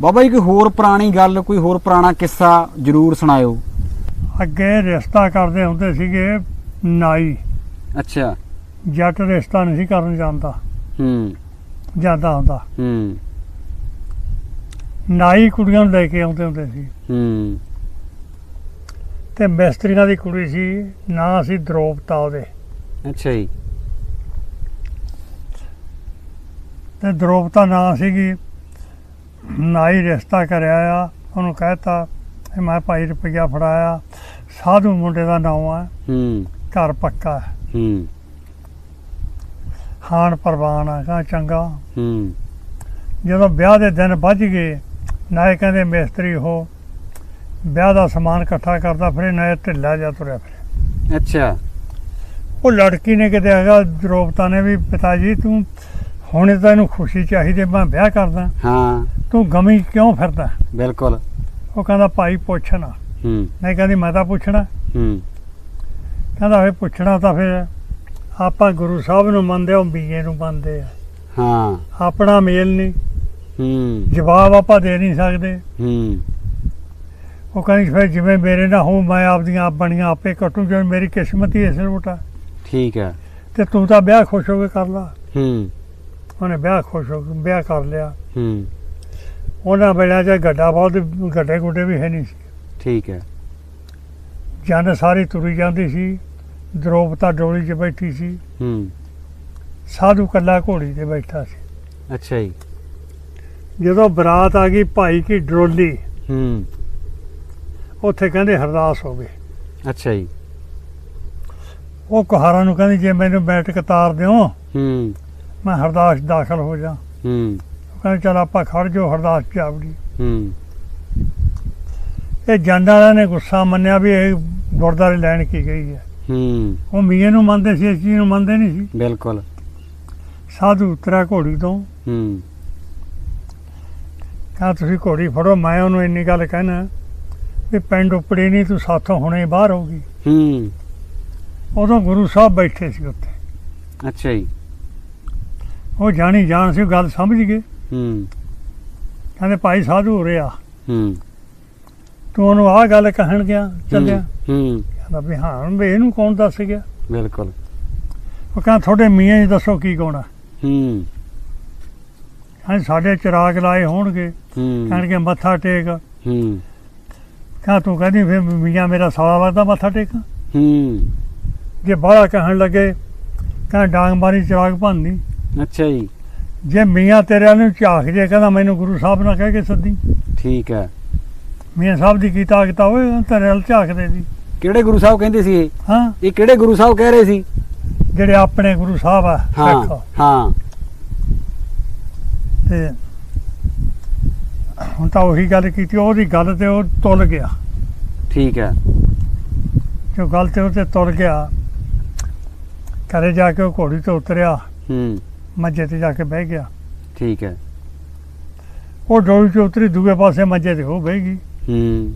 ਬਾਬਾ ਜੀ ਕੋਈ ਹੋਰ ਪੁਰਾਣੀ ਗੱਲ ਕੋਈ ਹੋਰ ਪੁਰਾਣਾ ਕਿੱਸਾ ਜਰੂਰ ਸੁਣਾਇਓ। ਅੱਗੇ ਰਿਸ਼ਤਾ ਕਰਦੇ ਹੁੰਦੇ ਸੀਗੇ ਨਾਈ। ਅੱਛਾ। ਜੱਟ ਰਿਸ਼ਤਾ ਨਹੀਂ ਸੀ ਕਰਨ ਜਾਂਦਾ। ਹੂੰ। ਜਾਂਦਾ ਹੁੰਦਾ। ਹੂੰ। ਨਾਈ ਕੁੜੀਆਂ ਨੂੰ ਲੈ ਕੇ ਆਉਂਦੇ ਹੁੰਦੇ ਸੀ। ਹੂੰ। ਤੇ ਮਿਸਤਰੀਆਂ ਦੀ ਕੁੜੀ ਸੀ ਨਾਂ ਸੀ ਦਰੋਪਤਾ ਉਹਦੇ। ਅੱਛਾ ਜੀ। ਤੇ ਦਰੋਪਤਾ ਨਾਂ ਸੀਗੀ। ਨਾਈ ਰਿਸ਼ਤਾ ਕਰਿਆ ਆ। ਉਹਨੂੰ ਕਹਿਤਾ ਕਿ ਮੈਂ ਭਾਈ ਰੁਪਈਆ ਫੜਾਇਆ। ਸਾਧੂ ਮੁੰਡੇ ਦਾ ਨਾਮ ਆ। ਹੂੰ। ਘਰ ਪੱਕਾ ਹੈ। ਹੂੰ। ਖਾਨ ਪਰਵਾਨ ਆ ਕਹਾ ਚੰਗਾ। ਹੂੰ। ਜਦੋਂ ਵਿਆਹ ਦੇ ਦਿਨ ਵੱਜ ਗਏ ਨਾਏ ਕਹਿੰਦੇ ਮਿਸਤਰੀ ਉਹ ਵਿਆਹ ਦਾ ਸਮਾਨ ਇਕੱਠਾ ਕਰਦਾ ਫਿਰ ਨਾਏ ਢਿੱਲਾ ਜਾ ਤੁਰਿਆ ਫਿਰ। ਅੱਛਾ। ਉਹ ਲੜਕੀ ਨੇ ਕਿਤੇ ਹੈਗਾ ਦਰੋਪਤਾ ਨੇ ਵੀ ਪਿਤਾ ਜੀ ਤੂੰ ਹੁਣੇ ਤਾਂ ਇਹਨੂੰ ਖੁਸ਼ੀ ਚਾਹੀਦੀ ਮੈਂ ਵਿਆਹ ਕਰਦਾ। ਹਾਂ। ਤੂੰ ਗਮੀ ਕਿਉਂ ਫਿਰਦਾ? ਬਿਲਕੁਲ। ਉਹ ਕਹਿੰਦਾ ਭਾਈ ਪੁੱਛਣਾ ਹੂੰ। ਨਹੀਂ ਕਹਿੰਦੀ ਮੈਂ ਤਾਂ ਪੁੱਛਣਾ। ਹੂੰ। ਕਹਿੰਦਾ ਫੇ ਪੁੱਛਣਾ ਤਾਂ ਫਿਰ ਆਪਾਂ ਗੁਰੂ ਸਾਹਿਬ ਨੂੰ ਮੰਨਦੇ ਹਾਂ ਬੀਏ ਨੂੰ ਮੰਨਦੇ ਆ। ਹਾਂ। ਆਪਣਾ ਮੇਲ ਨਹੀਂ ਹੂੰ। ਜਵਾਬ ਆਪਾਂ ਦੇ ਨਹੀਂ ਸਕਦੇ। ਹੂੰ। ਉਹ ਕਹਿੰਦੀ ਫਿਰ ਜਿਵੇਂ ਮੇਰੇ ਨਾਲ ਹੋ ਮੈਂ ਆਪਦੀਆਂ ਆਪ ਬਣੀਆਂ ਆਪੇ ਕੱਟੂ ਜਿਵੇਂ ਮੇਰੀ ਕਿਸਮਤ ਹੀ ਇਸ ਰੋਟਾ ਠੀਕ ਹੈ ਤੇ ਤੂੰ ਤਾਂ ਵਿਆਹ ਖੁਸ਼ ਹੋ ਕੇ ਕਰ ਲਾ। ਹੂੰ। ਉਹਨੇ ਵਿਆਹ ਖੁਸ਼ ਹੋ ਕੇ ਵਿਆਹ ਕਰ ਲਿਆ। ਹੂੰ। ਉਹਨਾਂ ਵੇਲੇ ਚ ਗੱਡਾ ਬਹੁਤ ਗੱਡੇ ਗੁੱਡੇ ਵੀ ਹੈ ਨਹੀਂ ਸੀ। ਠੀਕ ਹੈ। ਜਨ ਸਾਰੀ ਤੁਰੀ ਜਾਂਦੀ ਸੀ ਦਰੋਪਤਾ ਡੋਲੀ 'ਚ ਬੈਠੀ ਸੀ। ਹੂੰ। ਸਾਧੂ ਕੱਲਾ ਘੋੜੀ ਤੇ ਬੈਠਾ ਸੀ। ਅੱਛਾ ਜੀ। ਜਦੋਂ ਬਰਾਤ ਆ ਗਈ ਭਾਈ ਕੀ ਡਰੋਲੀ ਹੂੰ। ਉੱਥੇ ਕਹਿੰਦੇ ਹਰਦਾਸ ਹੋ ਗਏ। ਅੱਛਾ ਜੀ। ਉਹ ਕੁਹਾਰਾਂ ਨੂੰ ਕਹਿੰਦੀ ਜੇ ਮੈਨੂੰ ਬੈਠਕ ਤਾਰ ਦਿਓ ਹੂੰ। ਮੈਂ ਹਰਦਾਸ ਦਾਖਲ ਹੋ ਜਾ। ਹੂੰ। ਕਹਿੰਦੇ ਚਲ ਆਪਾਂ ਖੜ ਜਾਓ ਹਰਦਾਸ ਚਾਵੜੀ ਹੂੰ। ਇਹ ਵਾਲਿਆਂ ਨੇ ਗੁੱਸਾ ਮੰਨਿਆ ਵੀ ਇਹ ਗੁਰਦਾਰੇ ਲੈਣ ਕੀ ਗਈ ਹੈ। ਹੂੰ। ਉਹ ਮੀਆਂ ਨੂੰ ਮੰਨਦੇ ਸੀ ਇਸ ਚੀਜ਼ ਨੂੰ ਮੰਨਦੇ ਨਹੀਂ ਸੀ। ਬਿਲਕੁਲ। ਸਾਧੂ ਉਤਰਿਆ ਘੋੜੀ ਤੋਂ। ਹੂੰ। ਕਹਾ ਤੁਸੀਂ ਘੋੜੀ ਫੜੋ ਮੈਂ ਉਹਨੂੰ ਇੰਨੀ ਗੱਲ ਕਹਿਣਾ ਵੀ ਪਿੰਡ ਉਪੜੀ ਨਹੀਂ ਤੂੰ ਸਾਥੋਂ ਹੁਣੇ ਬਾਹਰ ਹੋਗੀ ਹੂੰ। ਉਦੋਂ ਗੁਰੂ ਸਾਹਿਬ ਬੈਠੇ ਸੀ ਉੱਥੇ। ਅੱਛਾ ਜੀ। ਉਹ ਜਾਣੀ ਜਾਣ ਸੀ ਗੱਲ ਸਮਝ ਗਏ। ਹੂੰ। ਕਹਿੰਦੇ ਭਾਈ ਸਾਧੂ ਹੋ ਰਿਹਾ ਹੂੰ। ਤੂੰ ਉਹਨੂੰ ਆਹ ਗੱਲ ਕਹਿਣ ਗਿਆ ਚੱਲਿਆ? ਹੂੰ ਕਹਿੰਦਾ ਵੀ ਹਾਂ ਵੀ ਇਹਨੂੰ ਕੌਣ ਦੱਸ ਗਿਆ? ਬਿਲਕੁਲ। ਉਹ ਕਹਿੰਦਾ ਤੁਹਾਡੇ ਮੀਆਂ ਜੀ ਦੱਸੋ ਕੀ ਕੌਣਾ ਹੂੰ। ਕਹਿੰਦੇ ਸਾਡੇ ਚਿਰਾਗ ਲਾਏ ਹੋਣਗੇ। ਹੂੰ। ਕਹਿਣਗੇ ਮੱਥਾ ਟੇਕ। ਹੂੰ। ਕਹਿੰਦਾ ਤੂੰ ਕਹਿੰਦੀ ਫਿਰ ਮੀਆਂ ਮੇਰਾ ਸਾਲਾ ਲੱਗਦਾ ਮੱਥਾ ਟੇਕ? ਹੂੰ। ਜੇ ਬਾਹਲਾ ਕਹਿਣ ਲੱਗੇ ਕਹਿੰਦਾ ਡਾਂਗ ਮਾਰੀ ਚਿਰਾਗ ਭੰਨੀ ਅੱਛਾ ਜੀ। ਜੇ ਮੀਆਂ ਤੇਰੇ ਨੂੰ ਝਾਕ ਜੇ ਕਹਿੰਦਾ ਮੈਨੂੰ ਗੁਰੂ ਸਾਹਿਬ ਨਾਲ ਕਹਿ ਕੇ ਸੱਦੀ। ਠੀਕ ਹੈ। ਮੀਆਂ ਸਾਹਿਬ ਦੀ ਕੀ ਤਾਕਤ ਆ ਓਏ ਤੇਰੇ ਵੱਲ ਝਾਕਦੇ ਸੀ ਕਿਹੜੇ ਗੁਰੂ ਸਾਹਿਬ ਕਹਿੰਦੇ ਸੀ ਇਹ? ਹਾਂ। ਇਹ ਕਿਹੜੇ ਗੁਰੂ ਸਾਹਿਬ ਕਹਿ ਰਹੇ ਸੀ? ਜਿਹੜੇ ਆਪਣੇ ਗੁਰੂ ਸਾਹਿਬ ਆ ਹਾਂ ਹਾਂ। ਤੇ ਹੁਣ ਤਾਂ ਉਹੀ ਗੱਲ ਕੀਤੀ ਉਹਦੀ ਗੱਲ ਤੇ ਉਹ ਤੁਲ ਗਿਆ। ਠੀਕ ਹੈ। ਜੋ ਗੱਲ ਤੇ ਉਹ ਤੇ ਤੁਲ ਗਿਆ ਘਰੇ ਜਾ ਕੇ ਉਹ ਘੋੜੀ ਤੋਂ ਉਤਰਿਆ। ਹੂੰ। ਮੰਜੇ ਤੇ ਜਾ ਕੇ ਬਹਿ ਗਿਆ। ਠੀਕ ਹੈ। ਉਹ ਡੋਲੀ ਚ ਉਤਰੀ ਦੂਏ ਪਾਸੇ ਮੰਜੇ ਤੇ ਉਹ ਬਹਿ ਗਈ। ਹੂੰ।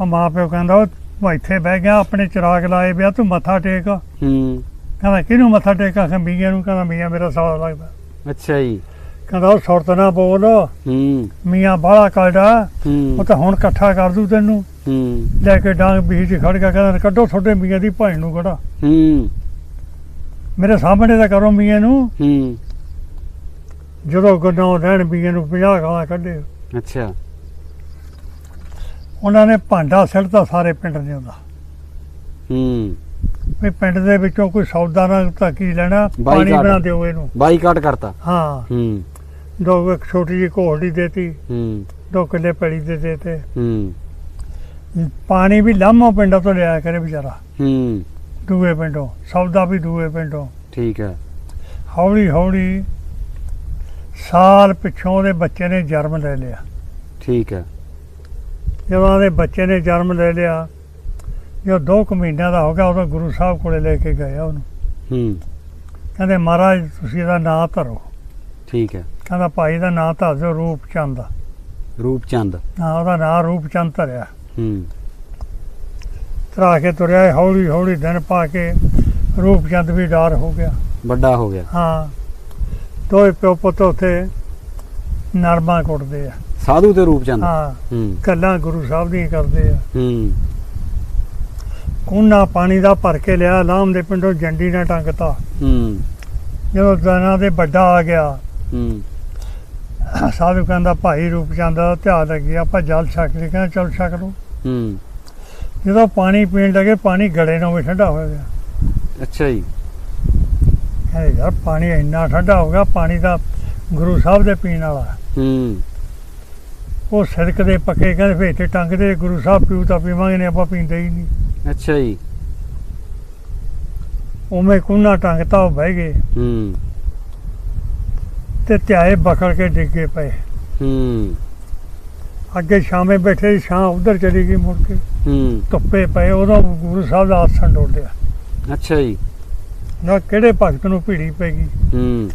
ਉਹ ਮਾਂ ਪਿਓ ਕਹਿੰਦਾ ਉਹ ਇੱਥੇ ਬਹਿ ਗਿਆ ਆਪਣੇ ਚਿਰਾਗ ਲਾਏ ਪਿਆ ਤੂੰ ਮੱਥਾ ਟੇਕ। ਹੂੰ। ਕਹਿੰਦਾ ਕਿਹਨੂੰ ਮੱਥਾ ਟੇਕਾ? ਮੀਆਂ ਨੂੰ। ਕਹਿੰਦਾ ਮੀਆਂ ਮੇਰਾ ਸਾਲਾ ਲੱਗਦਾ। ਅੱਛਾ ਜੀ। ਕਹਿੰਦਾ ਉਹ ਸੁਰਤ ਨਾ ਬੋਲ। ਹੂੰ। ਮੀਆਂ ਬਾਹਲਾ ਕਾਲਡਾ ਉਹ ਹੂੰ। ਤਾਂ ਹੁਣ ਇਕੱਠਾ ਕਰ ਦੂ ਤੈਨੂੰ। ਹੂੰ। ਲੈ ਕੇ ਡਾਂਗ ਬੀਜ ਖੜ ਗਿਆ। ਕਹਿੰਦਾ ਕੱਢੋ ਤੁਹਾਡੇ ਮੀਆਂ ਦੀ ਭੈਣ ਨੂੰ ਕਢਾ ਹੂੰ। ਮੇਰੇ ਸਾਹਮਣੇ ਤਾਂ ਕਰੋ ਮੀਆਂ ਨੂੰ। ਹੂੰ। ਜਦੋਂ ਗੱਡੋਂ ਰਹਿਣ ਮੀਆਂ ਨੂੰ 50 ਗਾਲਾਂ ਕੱਢੇ। ਅੱਛਾ। ਉਹਨਾਂ ਨੇ ਭਾਂਡਾ ਸਿੱਟਦਾ ਸਾਰੇ ਪਿੰਡ ਦੇ ਉਹਦਾ। ਹੂੰ। ਵੀ ਪਿੰਡ ਦੇ ਵਿੱਚੋਂ ਕੋਈ ਸੌਦਾ ਨਾ ਤਾਂ ਕੀ ਲੈਣਾ? ਪਾਣੀ। ਬਣਾ ਦਿਓ ਇਹਨੂੰ। ਬਾਈਕਾਟ ਕਰਤਾ। ਹਾਂ। ਹੂੰ। ਦੋ ਇੱਕ ਛੋਟੀ ਜਿਹੀ ਘੋੜੀ ਦੇਤੀ। ਹੂੰ। ਦੋ ਕਿੱਲੇ ਪੈਲੀ ਦੇ ਦੇਤੇ। ਹੂੰ। ਪਾਣੀ ਵੀ ਲਾਮੋ ਪਿੰਡਾਂ ਤੋਂ ਲਿਆਇਆ ਕਰੇ ਵਿਚਾਰਾ। ਹੂੰ। ਦੂਏ ਪਿੰਡੋਂ ਸੌਦਾ ਵੀ ਦੂਏ ਪਿੰਡੋਂ। ਠੀਕ ਹੈ। ਹੌਲੀ ਹੌਲੀ ਸਾਲ ਪਿੱਛੋਂ ਉਹਦੇ ਬੱਚੇ ਨੇ ਜਨਮ ਲੈ ਲਿਆ। ਠੀਕ ਹੈ। ਜਦੋਂ ਉਹਦੇ ਬੱਚੇ ਨੇ ਜਨਮ ਲੈ ਲਿਆ ਦੋ ਕੁ ਮਹੀਨਿਆਂ ਦਾ ਹੋ ਗਿਆ ਉਦੋਂ ਗੁਰੂ ਸਾਹਿਬ ਕੋਲੇ ਲੈ ਕੇ ਗਏ ਉਹਨੂੰ। ਹੂੰ। ਕਹਿੰਦੇ ਮਹਾਰਾਜ ਤੁਸੀਂ ਇਹਦਾ ਨਾਂ ਧਰੋ। ਠੀਕ ਹੈ। ਕਹਿੰਦਾ ਭਾਈ ਦਾ ਨਾਂ ਧਰ ਦਿਓ ਰੂਪ ਚੰਦ ਰੂਪ ਚੰਦ। ਹਾਂ ਉਹਦਾ ਨਾਂ ਰੂਪ ਚੰਦ ਧਰਿਆ। ਹੂੰ। ਧਰਾ ਕੇ ਤੁਰਿਆ ਹੌਲੀ ਹੌਲੀ ਦਿਨ ਪਾ ਕੇ ਰੂਪ ਚੰਦ ਵੀ ਡਾਰ ਹੋ ਗਿਆ। ਵੱਡਾ ਹੋ ਗਿਆ। ਹਾਂ ਦੋਏ ਪਿਓ ਪੁੱਤ ਉੱਥੇ ਨਰਮਾ ਕੁੱਟਦੇ ਆ। ਸਾਧੂ ਤੇ ਰੂਪਚੰਦ ਹਾਂ ਹੂੰ। ਗੁਰੂ ਸਾਹਿਬ ਦੀਆਂ ਕਰਦੇ ਆ। ਹੂੰ। ਕੋਨਾ ਪਾਣੀ ਦਾ ਭਰ ਕੇ ਲਿਆ ਲਾਮ ਦੇ ਪਿੰਡੋਂ ਜੰਡੀ ਨਾਲ ਟੰਗਤਾ। ਹੂੰ। ਜਦੋਂ ਦਾਣਾ ਦੇ ਵੱਡਾ ਆ ਗਿਆ ਹੂੰ। ਸਾਧੂ ਕਹਿੰਦਾ ਭਾਈ ਰੂਪਚੰਦ ਦਾ ਧਿਆਨ ਲੱਗੀ ਆਪਾਂ ਜਲ ਛਕ ਲਈ। ਕਹਿੰਦਾ ਚਲ ਛਕ ਲਓ। ਹੂੰ। ਜਦੋਂ ਪਾਣੀ ਪੀਣ ਲੱਗੇ ਪਾਣੀ ਗਲੇ ਨੂੰ ਵੀ ਠੰਡਾ ਹੋ ਗਿਆ। ਅੱਛਾ ਜੀ। ਕਹਿੰਦੇ ਯਾਰ ਪਾਣੀ ਇੰਨਾ ਠੰਡਾ ਹੋ ਗਿਆ ਪਾਣੀ ਦਾ ਗੁਰੂ ਸਾਹਿਬ ਦੇ ਪੀਣ ਵਾਲਾ। ਹੂੰ। ਉਹ ਸੜਕ ਦੇ ਪੱਕੇ ਕਹਿੰਦੇ ਫੇ ਇੱਥੇ ਟੰਗਦੇ ਗੁਰੂ ਸਾਹਿਬ ਪੀਊ ਤਾਂ ਪੀਵਾਂਗੇ ਨਹੀਂ ਆਪਾਂ ਪੀਂਦੇ ਹੀ ਨਹੀਂ। ਅੱਛਾ ਜੀ। ਉਵੇਂ ਕੁੰਨਾ ਟੰਗਤਾ ਉਹ ਬਹਿ ਗਏ। ਹੂੰ। ਤੇ ਧਿਆਏ ਬਖੜ ਕੇ ਡਿੱਗੇ ਪਏ। ਹੂੰ। ਅੱਗੇ ਸ਼ਾਮੇ ਬੈਠੇ ਸੀ, ਛਾਂ ਉਧਰ ਚਲੀ ਗਈ ਮੁੜ ਕੇ। ਹੂੰ। ਧੁੱਪੇ ਪਏ ਉਦੋਂ ਗੁਰੂ ਸਾਹਿਬ ਦਾ ਆਸਣ ਡੋਲਿਆ ਅੱਛਾ ਜੀ। ਨਾ ਕਿਹੜੇ ਭਗਤ ਨੂੰ ਭੀੜੀ ਪੈ ਗਈ? ਹੂੰ।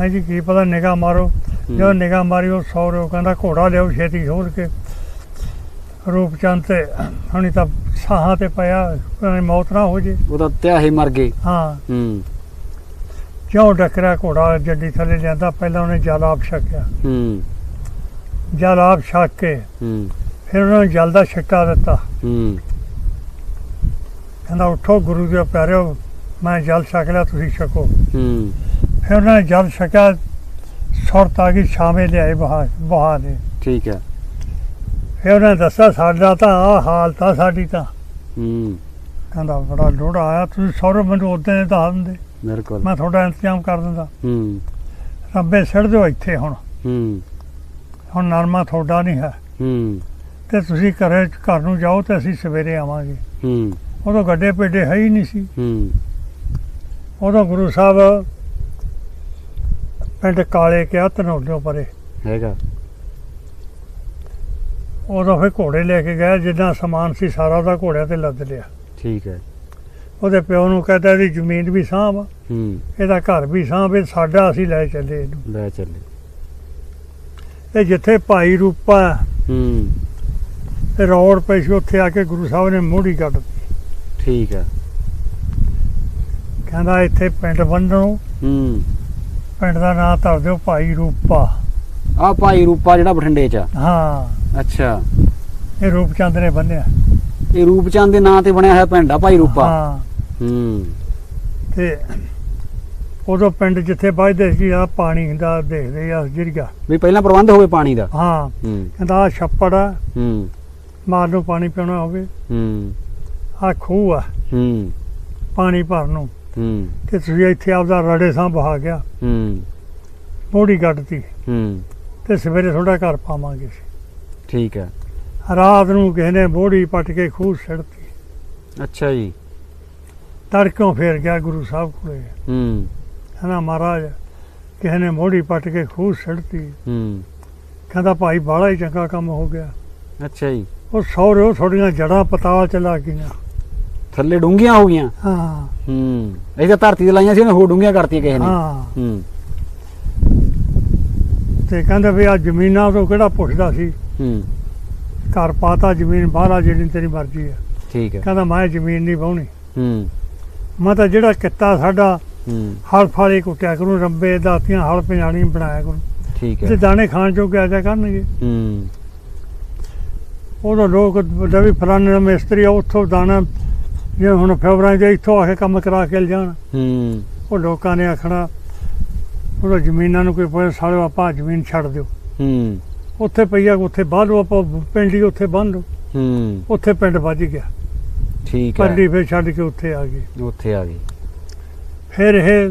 ਹਾਂ ਜੀ ਕੀ ਪਤਾ ਨਿਗਾਹ ਮਾਰੋ। ਜਦੋਂ ਨਿਗਾਹ ਮਾਰੀ ਉਹ ਸੌ ਰਿਓ ਕਹਿੰਦਾ ਘੋੜਾ ਲਿਆਓ ਛੇਤੀ ਖੋਲ ਕੇ। ਰੂਪਚੰਦ ਤੇ ਹੁਣੀ ਤਾਂ ਸਾਹਾਂ ਤੇ ਪਿਆ ਕਹਿੰਦਾ ਮੌਤ ਨਾ ਹੋ ਜੇ। ਉਹਦਾ ਧਿਆਹੇ ਮਰ ਗਏ। ਹਾਂ। ਹੂੰ। ਕਿਉਂ ਡਕਰਿਆ ਘੋੜਾ ਜੱਡੀ ਥੱਲੇ ਲਿਆਂਦਾ ਪਹਿਲਾਂ ਉਹਨੇ ਜਲ ਆਪ ਛਕਿਆ। ਹੂੰ। ਜਲ ਆਪ ਛਕ ਕੇ ਹੂੰ। ਫਿਰ ਉਹਨਾਂ ਨੂੰ ਜਲ ਦਾ ਛਿੱਟਾ ਦਿੱਤਾ। ਹੂੰ। ਕਹਿੰਦਾ ਉੱਠੋ ਗੁਰੂ ਦੇ ਪਿਆਰਿਓ ਮੈਂ ਜਲ ਛਕ ਲਿਆ ਤੁਸੀਂ ਛਕੋ। ਹੂੰ। ਫਿਰ ਉਹਨਾਂ ਨੇ ਜਲ ਛਕਿਆ ਸੁਰਤ ਆ ਗਈ ਛਾਵੇਂ ਲਿਆਏ ਬਹਾ ਬਹਾ ਠੀਕ ਹੈ। ਫਿਰ ਉਹਨੇ ਦੱਸਿਆ ਸਾਡਾ ਤਾਂ ਆ ਹਾਲਤ ਆ ਸਾਡੀ ਤਾਂ। ਹੂੰ। ਕਹਿੰਦਾ ਬੜਾ ਲੋੜਾ ਆਇਆ ਤੁਸੀਂ ਸੌਰਵ ਮੈਨੂੰ ਉਦੋਂ ਦੇ ਦੱਸ ਦਿੰਦੇ। ਬਿਲਕੁਲ। ਮੈਂ ਤੁਹਾਡਾ ਇੰਤਜ਼ਾਮ ਕਰ ਦਿੰਦਾ। ਹੂੰ। ਰੱਬੇ ਸਿੱਟ ਦਿਓ ਇੱਥੇ ਹੁਣ। ਹੂੰ। ਹੁਣ ਨਰਮਾ ਤੁਹਾਡਾ ਨਹੀਂ ਹੈ। ਹੂੰ। ਤੇ ਤੁਸੀਂ ਘਰੇ ਘਰ ਨੂੰ ਜਾਓ ਤੇ ਅਸੀਂ ਸਵੇਰੇ ਆਵਾਂਗੇ। ਹੂੰ। ਉਦੋਂ ਗੱਡੇ ਪੇਡੇ ਹੈ ਹੀ ਨਹੀਂ ਸੀ। ਹੂੰ। ਉਦੋਂ ਗੁਰੂ ਸਾਹਿਬ ਪਿੰਡ ਕਾਲੇ ਕਿਹਾ ਧਨੌਲਿਓ ਪਰੇ। ਹੈਗਾ। ਉਦੋਂ ਫਿਰ ਘੋੜੇ ਲੈ ਕੇ ਗਏ ਜਿੰਨਾ ਸਮਾਨ ਸੀ ਸਾਰਾ ਉਹਦਾ ਘੋੜਿਆਂ ਤੇ ਲੱਦ ਲਿਆ। ਠੀਕ ਹੈ। ਉਹਦੇ ਪਿਓ ਨੂੰ ਕਹਿੰਦਾ ਇਹਦੀ ਜ਼ਮੀਨ ਵੀ ਸਾਂਭ ਹੂੰ। ਇਹਦਾ ਘਰ ਵੀ ਸਾਂਭ ਇਹ ਸਾਡਾ ਅਸੀਂ ਲੈ ਚੱਲੇ ਇਹਨੂੰ। ਲੈ ਚੱਲੇ। ਇਹ ਜਿੱਥੇ ਭਾਈ ਰੂਪਾ ਹੈ, ਤੇ ਰੋਡ ਪਈ ਸੀ ਉੱਥੇ ਆ ਕੇ ਗੁਰੂ ਸਾਹਿਬ ਨੇ ਮੋੜੀ ਕੱਢ ਦਿੱਤੀ। ਠੀਕ ਹੈ ਕਹਿੰਦਾ ਇੱਥੇ ਪਿੰਡ ਬੰਨੋ ਹੂੰ। ਪਿੰਡ ਦਾ ਨਾਂ ਧਰ ਦਿਓ ਭਾਈ ਰੂਪਾ। ਆ ਭਾਈ ਰੂਪਾ ਜਿਹੜਾ ਬਠਿੰਡੇ ਚ ਆ। ਹਾਂ। ਅੱਛਾ। ਇਹ ਰੂਪਚੰਦ ਨੇ ਬੰਨਿਆ। ਇਹ ਰੂਪਚੰਦ ਦੇ ਨਾਂ ਤੇ ਬਣਿਆ ਹੋਇਆ ਪਿੰਡ ਆ ਭਾਈ ਰੂਪਾ? ਹਾਂ। ਹੂੰ। ਤੇ ਉਦੋਂ ਪਿੰਡ ਜਿੱਥੇ ਵੱਜਦੇ ਸੀ ਆ ਪਾਣੀ ਦਾ ਦੇਖਦੇ ਆ ਜਿਰਗਾ ਵੀ ਪਹਿਲਾਂ ਪ੍ਰਬੰਧ ਹੋਵੇ ਪਾਣੀ ਦਾ? ਹਾਂ। ਹੂੰ। ਕਹਿੰਦਾ ਆ ਛੱਪੜ ਆ। ਹੂੰ। ਮਾਰ ਨੂੰ ਪਾਣੀ ਪੀਣਾ ਹੋਵੇ। ਹੂੰ। ਆ ਖੂਹ ਆ। ਹੂੰ। ਪਾਣੀ ਭਰਨ ਨੂੰ। ਹੂੰ। ਤੇ ਤੁਸੀਂ ਇੱਥੇ ਆਪਦਾ ਰੜੇ ਸਾਂ ਬਹਾ ਗਿਆ। ਹੂੰ। ਮੋੜੀ ਕੱਢਤੀ। ਹੂੰ। ਤੇ ਸਵੇਰੇ ਤੁਹਾਡਾ ਘਰ ਪਾਵਾਂਗੇ। ਠੀਕ ਹੈ। ਰਾਤ ਨੂੰ ਕਿਸੇ ਨੇ ਬੋੜੀ ਪੱਟ ਕੇ ਖੂਹ ਸਿੜਤੀ। ਅੱਛਾ ਜੀ। ਤੜਕੋਂ ਫੇਰ ਗਿਆ ਗੁਰੂ ਸਾਹਿਬ ਕੋਲੇ। ਹੂੰ। ਕਹਿੰਦਾ ਮਹਾਰਾਜ ਕਿਸੇ ਨੇ ਮੋੜੀ ਪੱਟ ਕੇ ਖੂਹ ਸਿੜਤੀ। ਹੂੰ। ਕਹਿੰਦਾ ਭਾਈ ਬਾਹਲਾ ਹੀ ਚੰਗਾ ਕੰਮ ਹੋ ਗਿਆ। ਅੱਛਾ ਜੀ। ਉਹ ਸੌਰਿਓ ਤੁਹਾਡੀਆਂ ਜੜਾਂ ਪਤਾਲ ਚ ਲੱਗ ਗਈਆਂ। ਥੱਲੇ ਡੂੰਘੀਆਂ ਹੋ ਗਈਆਂ? ਹਾਂ। ਹੂੰ। ਇਹ ਤਾਂ ਧਰਤੀ ਤੇ ਲਾਈਆਂ ਸੀ ਉਹਨੇ ਹੋਰ ਡੂੰਘੀਆਂ ਕਰਤੀਆਂ ਕਿਸੇ ਨੇ। ਹਾਂ। ਹੂੰ। ਤੇ ਕਹਿੰਦਾ ਵੀ ਆ ਜ਼ਮੀਨਾਂ ਤੋਂ ਕਿਹੜਾ ਪੁੱਛਦਾ ਸੀ? ਹੂੰ। ਘਰ ਪਾਤਾ ਜ਼ਮੀਨ ਬਾਹਲਾ ਜਿਹੜੀ ਤੇਰੀ ਮਰਜ਼ੀ ਹੈ। ਠੀਕ ਹੈ। ਕਹਿੰਦਾ ਮੈਂ ਜ਼ਮੀਨ ਨਹੀਂ ਵਾਹੁਣੀ। ਹੂੰ। ਮੈਂ ਤਾਂ ਜਿਹੜਾ ਕਿੱਤਾ ਸਾਡਾ ਹੂੰ। ਹਲ ਫਾਲੇ ਕੁੱਟਿਆ ਕਰੂੰ ਰੰਬੇ ਦਾਤੀਆਂ ਹਲ ਪੰਜਾਣੀ ਬਣਾਇਆ ਕਰੂੰ। ਠੀਕ ਤੇ ਹੈ ਦਾਣੇ ਖਾਣ ਜੋਗੇ ਆ ਜਾ ਕਰਨਗੇ। ਹੂੰ। ਉਦੋਂ ਲੋਕ ਵੀ ਫਲਾਣੇ ਦਾ ਮਿਸਤਰੀ ਆ ਉੱਥੋਂ ਦਾਣਾ ਜੇ ਹੁਣ ਫੇਵਰਾਂ ਜੇ ਇੱਥੋਂ ਆ ਕੇ ਕੰਮ ਕਰਾ ਕੇ ਲਿਜਾਣ ਹੂੰ। ਉਹ ਲੋਕਾਂ ਨੇ ਆਖਣਾ ਉਹ ਜ਼ਮੀਨਾਂ ਨੂੰ ਕੋਈ ਪੁੱਛ ਸਾਲਿਓ ਆਪਾਂ ਜ਼ਮੀਨ ਛੱਡ ਦਿਓ। ਹੂੰ। ਉੱਥੇ ਪਈਆ ਉੱਥੇ ਬਾਹਰ ਆਪਾਂ ਪਿੰਡ ਹੀ ਉੱਥੇ ਬੰਨ ਲਓ। ਹੂੰ। ਉੱਥੇ ਪਿੰਡ ਵੱਜ ਗਿਆ। ਠੀਕ ਹੈ। ਪੱਲੀ ਫੇਰ ਛੱਡ ਕੇ ਉੱਥੇ ਆ ਗਏ। ਉੱਥੇ ਆ ਗਈ ਫਿਰ ਇਹ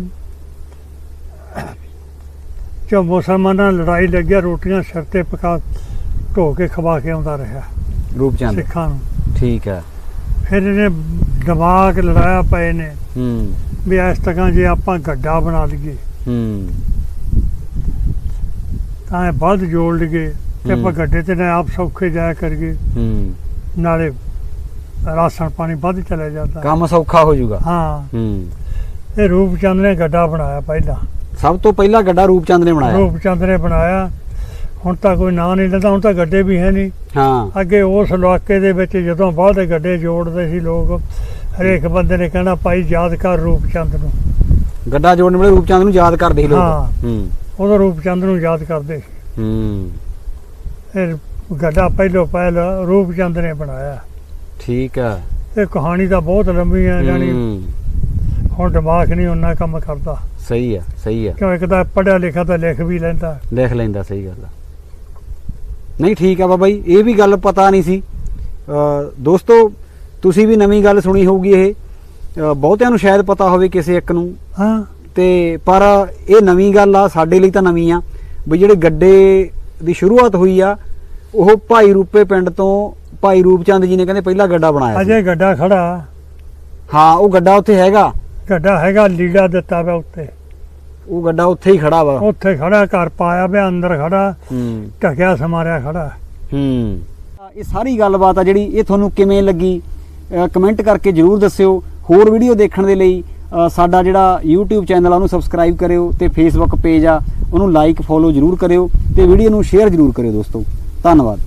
ਜੋ ਮੁਸਲਮਾਨਾਂ ਨਾਲ ਲੜਾਈ ਲੱਗਿਆ ਰੋਟੀਆਂ ਸਿਰ ਤੇ ਪਕਾ ਢੋ ਕੇ ਖਵਾ ਕੇ ਆਉਂਦਾ ਰਿਹਾ ਰੂਪਚੰਦ ਸਿੱਖਾਂ ਨੂੰ। ਠੀਕ ਹੈ। ਫਿਰ ਇਹਨੇ ਦਿਮਾਗ ਲੜਾਇਆ ਪਏ ਨੇ ਹੂੰ। ਵੀ ਇਸ ਤਰ੍ਹਾਂ ਜੇ ਆਪਾਂ ਗੱਡਾ ਬਣਾ ਲਈਏ। ਹੂੰ। ਤਾਂ ਇਹ ਬਲਦ ਜੋੜ ਲਈਏ ਤੇ ਆਪਾਂ। ਗੱਡੇ ਤੇ ਨਾ ਆਪ ਸੌਖੇ ਜਾਇਆ ਕਰੀਏ। ਹੂੰ। ਨਾਲੇ ਰਾਸ਼ਨ ਪਾਣੀ ਵੱਧ ਚਲੇ ਜਾਂਦਾ। ਕੰਮ ਸੌਖਾ ਹੋ ਜਾਊਗਾ। ਹਾਂ। ਹੂੰ। ਇਹ ਰੂਪਚੰਦ ਨੇ ਗੱਡਾ ਬਣਾਇਆ ਪਹਿਲਾਂ। ਸਭ ਤੋਂ ਪਹਿਲਾਂ ਗੱਡਾ ਰੂਪਚੰਦ ਨੇ ਬਣਾਇਆ? ਰੂਪਚੰਦ ਨੇ ਬਣਾਇਆ। ਹੁਣ ਤਾਂ ਕੋਈ ਨਾਂ ਨਹੀਂ ਲੈਂਦਾ ਹੁਣ ਤਾਂ ਗੱਡੇ ਵੀ ਹੈ ਨਹੀਂ। ਹਾਂ। ਅੱਗੇ ਉਸ ਇਲਾਕੇ ਦੇ ਵਿੱਚ ਜਦੋਂ ਬਾਹਦੇ ਗੱਡੇ ਜੋੜਦੇ ਸੀ ਲੋਕ ਹਰੇਕ ਬੰਦੇ ਨੇ ਕਹਿਣਾ ਭਾਈ ਯਾਦ ਕਰ ਰੂਪਚੰਦ ਨੂੰ। ਗੱਡਾ ਜੋੜਨ ਵੇਲੇ ਰੂਪਚੰਦ ਨੂੰ ਯਾਦ ਕਰਦੇ ਸੀ ਲੋਕ? ਹਾਂ। ਹੂੰ। ਉਦੋਂ ਰੂਪਚੰਦ ਨੂੰ ਯਾਦ ਕਰਦੇ ਸੀ। ਹੂੰ। ਇਹ ਗੱਡਾ ਪਹਿਲੋ ਪਹਿਲ ਰੂਪ ਚੰਦ ਨੇ ਬਣਾਇਆ। ਠੀਕ ਆ। ਇਹ ਕਹਾਣੀ ਤਾਂ ਬਹੁਤ ਲੰਬੀ ਹੈ ਜਾਨੀ ਹੂੰ, ਹੁਣ ਦਿਮਾਗ ਨਹੀਂ ਉਹਨਾਂ ਕੰਮ ਕਰਦਾ। ਸਹੀ ਆ ਸਹੀ ਆ। ਕਿਉਂ ਇੱਕ ਤਾਂ ਪੜਿਆ ਲਿਖਿਆ ਤਾਂ ਲਿਖ ਵੀ ਲੈਂਦਾ। ਲਿਖ ਲੈਂਦਾ ਸਹੀ ਗੱਲ ਆ। ਨਹੀਂ ਠੀਕ ਆ ਬਾਬਾ ਜੀ ਇਹ ਵੀ ਗੱਲ ਪਤਾ ਨਹੀਂ ਸੀ। ਦੋਸਤੋ ਤੁਸੀਂ ਵੀ ਨਵੀਂ ਗੱਲ ਸੁਣੀ ਹੋਊਗੀ ਇਹ। ਬਹੁਤਿਆਂ ਨੂੰ ਸ਼ਾਇਦ ਪਤਾ ਹੋਵੇ ਕਿਸੇ ਇੱਕ ਨੂੰ। ਹਾਂ। ਤੇ ਪਰ ਇਹ ਨਵੀਂ ਗੱਲ ਆ ਸਾਡੇ ਲਈ ਤਾਂ ਨਵੀਂ ਆ। ਵੀ ਜਿਹੜੇ ਗੱਡੇ ਦੀ ਸ਼ੁਰੂਆਤ ਹੋਈ ਆ ਉਹ ਭਾਈ ਰੂਪੇ ਪਿੰਡ ਤੋਂ ਭਾਈ ਰੂਪਚੰਦ ਜੀ ਨੇ ਕਹਿੰਦੇ ਪਹਿਲਾ ਗੱਡਾ ਬਣਾਇਆ ਅਜੇ ਗੱਡਾ ਖੜਾ। ਹਾਂ ਉਹ ਗੱਡਾ ਉੱਥੇ ਹੈਗਾ। ਗੱਡਾ ਹੈਗਾ ਲੀੜਾ ਦਿੱਤਾ ਵਾ ਉੱਤੇ। ਉਹ ਗੱਡਾ ਉੱਥੇ ਹੀ ਖੜਾ ਵਾ। ਉੱਥੇ ਖੜਾ ਘਰ ਪਾਇਆ ਪਿਆ ਅੰਦਰ ਖੜਾ ਹੂੰ। ਢਕਿਆ ਸਮਾਰਿਆ ਖੜਾ। ਹੂੰ। ਇਹ ਸਾਰੀ ਗੱਲਬਾਤ ਆ ਜਿਹੜੀ ਇਹ ਤੁਹਾਨੂੰ ਕਿਵੇਂ ਲੱਗੀ ਕਮੈਂਟ ਕਰਕੇ ਜਰੂਰ ਦੱਸਿਓ। ਹੋਰ ਵੀਡੀਓ ਦੇਖਣ ਦੇ ਲਈ ਸਾਡਾ ਜਿਹੜਾ YouTube ਚੈਨਲ ਆ ਉਹਨੂੰ ਸਬਸਕ੍ਰਾਈਬ ਕਰਿਓ ਤੇ Facebook ਪੇਜ ਆ ਉਹਨੂੰ ਲਾਈਕ ਫੋਲੋ ਜਰੂਰ ਕਰਿਓ ਤੇ ਵੀਡੀਓ ਨੂੰ ਸ਼ੇਅਰ ਜਰੂਰ ਕਰਿਓ ਦੋਸਤੋ। ਧੰਨਵਾਦ।